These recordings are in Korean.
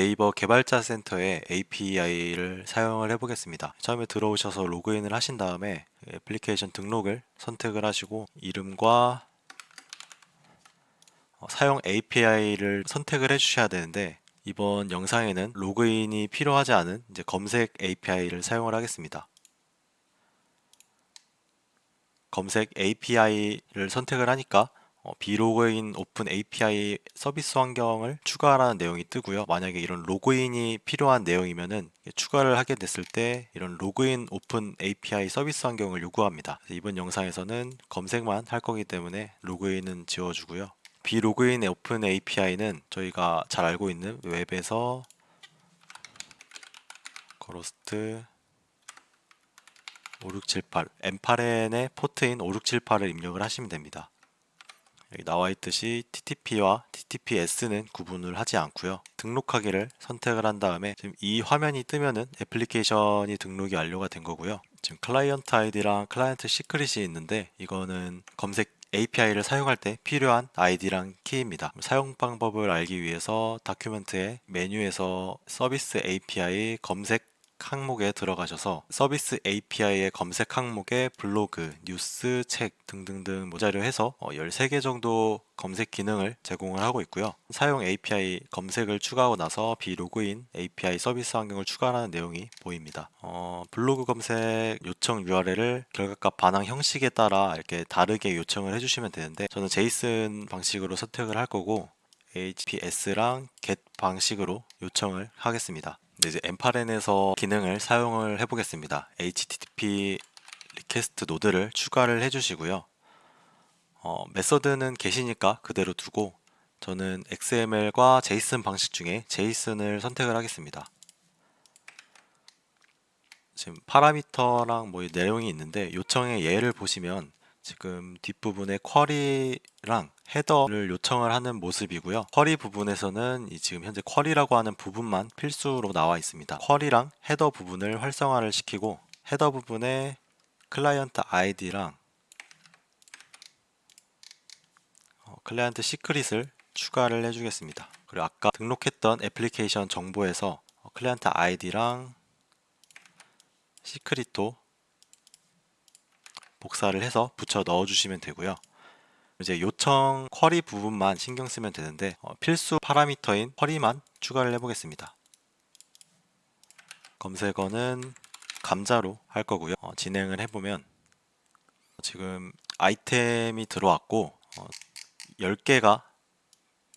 네이버 개발자 센터의 API를 사용을 해보겠습니다. 처음에 들어오셔서 로그인을 하신 다음에 애플리케이션 등록을 선택을 하시고 이름과 어, 사용 API를 선택을 해주셔야 되는데 이번 영상에는 로그인이 필요하지 않은 이제 검색 API를 사용을 하겠습니다. 검색 API를 선택을 하니까 어, 비로그인 오픈 API 서비스 환경을 추가하라는 내용이 뜨고요. 만약에 이런 로그인이 필요한 내용이면은 추가를 하게 됐을 때 이런 로그인 오픈 API 서비스 환경을 요구합니다. 이번 영상에서는 검색만 할 거기 때문에 로그인은 지워주고요. 비로그인 오픈 API는 저희가 잘 알고 있는 웹에서 거로스트 5678 M8N의 포트인 5678을 입력을 하시면 됩니다. 여기 나와 있듯이 TTP와 TTPS는 구분을 하지 않고요. 등록하기를 선택을 한 다음에 지금 이 화면이 뜨면은 애플리케이션이 등록이 완료가 된 거고요. 지금 클라이언트 아이디랑 클라이언트 시크릿이 있는데 이거는 검색 API를 사용할 때 필요한 아이디랑 키입니다. 사용 방법을 알기 위해서 다큐멘트의 메뉴에서 서비스 API 검색 항목에 들어가셔서 서비스 API의 검색 항목에 블로그, 뉴스, 책 등등등 모자료 해서 13개 정도 검색 기능을 제공을 하고 있고요. 사용 API 검색을 추가하고 나서 비로그인 API 서비스 환경을 추가하는 내용이 보입니다. 어, 블로그 검색 요청 URL을 결과값 반항 형식에 따라 이렇게 다르게 요청을 해주시면 되는데 저는 제이슨 방식으로 선택을 할 거고 HPS랑 get 방식으로 요청을 하겠습니다. 이제 M8N에서 기능을 사용을 해보겠습니다. HTTP 리퀘스트 노드를 추가를 해주시고요. 어, 메서드는 계시니까 그대로 두고 저는 XML과 JSON 방식 중에 JSON을 선택을 하겠습니다. 지금 파라미터랑 뭐 내용이 있는데 요청의 예를 보시면 지금 뒷부분에 쿼리랑 헤더를 요청을 하는 모습이고요. 쿼리 부분에서는 이 지금 현재 쿼리라고 하는 부분만 필수로 나와 있습니다. 쿼리랑 헤더 부분을 활성화를 시키고 헤더 부분에 클라이언트 아이디랑 어, 클라이언트 시크릿을 추가를 해주겠습니다. 그리고 아까 등록했던 애플리케이션 정보에서 어, 클라이언트 아이디랑 시크릿도 복사를 해서 붙여 넣어 주시면 되고요. 이제 요청 쿼리 부분만 신경 쓰면 되는데 어, 필수 파라미터인 쿼리만 추가를 해보겠습니다. 검색어는 감자로 할 거고요. 어, 진행을 해보면 지금 아이템이 들어왔고 어, 10개가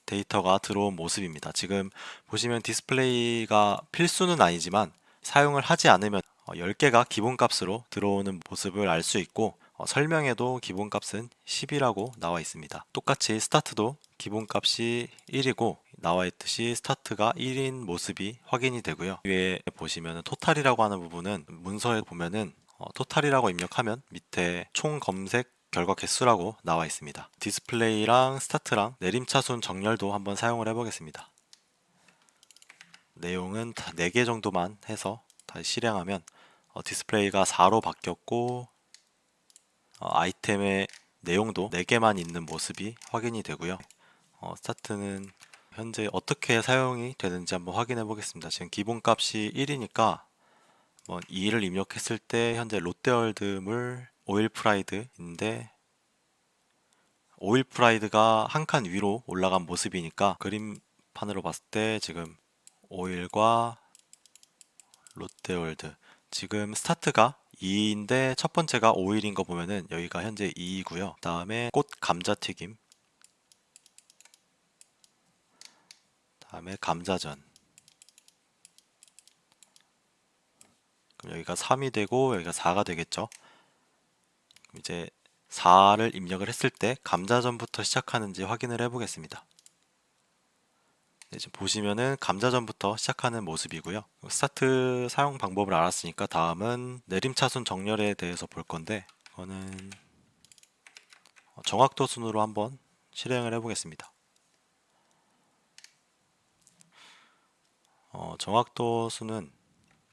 데이터가 들어온 모습입니다. 지금 보시면 디스플레이가 필수는 아니지만 사용을 하지 않으면 10개가 어, 기본값으로 들어오는 모습을 알 수 있고 어, 설명에도 기본값은 10이라고 나와 있습니다. 똑같이 스타트도 기본값이 1이고 나와 있듯이 스타트가 1인 모습이 확인이 되고요. 위에 보시면 토탈이라고 하는 부분은 문서에 보면은 어, 토탈이라고 입력하면 밑에 총 검색 결과 개수라고 나와 있습니다. 디스플레이랑 스타트랑 내림차순 정렬도 한번 사용을 해보겠습니다. 내용은 다 4개 정도만 해서 다시 실행하면 어, 디스플레이가 4로 바뀌었고 어, 아이템의 내용도 4개만 있는 모습이 확인이 되고요. 어, 스타트는 현재 어떻게 사용이 되는지 한번 확인해 보겠습니다. 지금 기본값이 1이니까 2를 입력했을 때 현재 롯데월드물 오일 프라이드인데 오일 프라이드가 한 칸 위로 올라간 모습이니까 그림판으로 봤을 때 지금 오일과 롯데월드 지금 스타트가 2인데 첫 번째가 5일인 거 보면은 여기가 현재 2이고요. 다음에 꽃 감자튀김 다음에 감자전 그럼 여기가 3이 되고 여기가 4가 되겠죠. 이제 4를 입력을 했을 때 감자전부터 시작하는지 확인을 해 보겠습니다. 네, 지금 보시면은 감자전부터 시작하는 모습이고요. 스타트 사용 방법을 알았으니까 다음은 내림차순 정렬에 대해서 볼 건데 이거는 정확도 순으로 한번 실행을 해보겠습니다. 어, 정확도 수는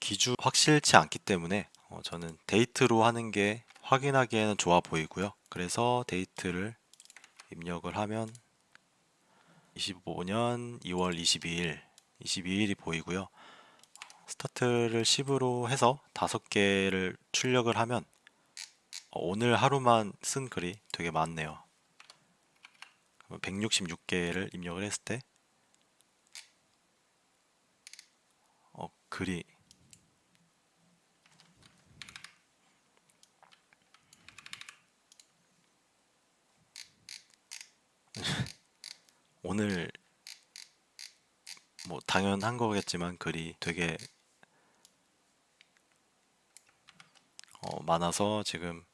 기준 확실치 않기 때문에 어, 저는 데이트로 하는 게 확인하기에는 좋아 보이고요. 그래서 데이트를 입력을 하면 25년 2월 22일 22일이 보이고요. 스타트를 10으로 해서 5개를 출력을 하면 어, 오늘 하루만 쓴 글이 되게 많네요. 166개를 입력을 했을 때 어, 글이 오늘 뭐 당연한 거겠지만 글이 되게 어, 많아서 지금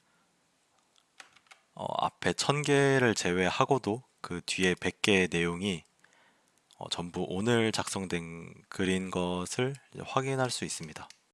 어, 앞에 1000개를 제외하고도 그 뒤에 100개의 내용이 어, 전부 오늘 작성된 글인 것을 확인할 수 있습니다.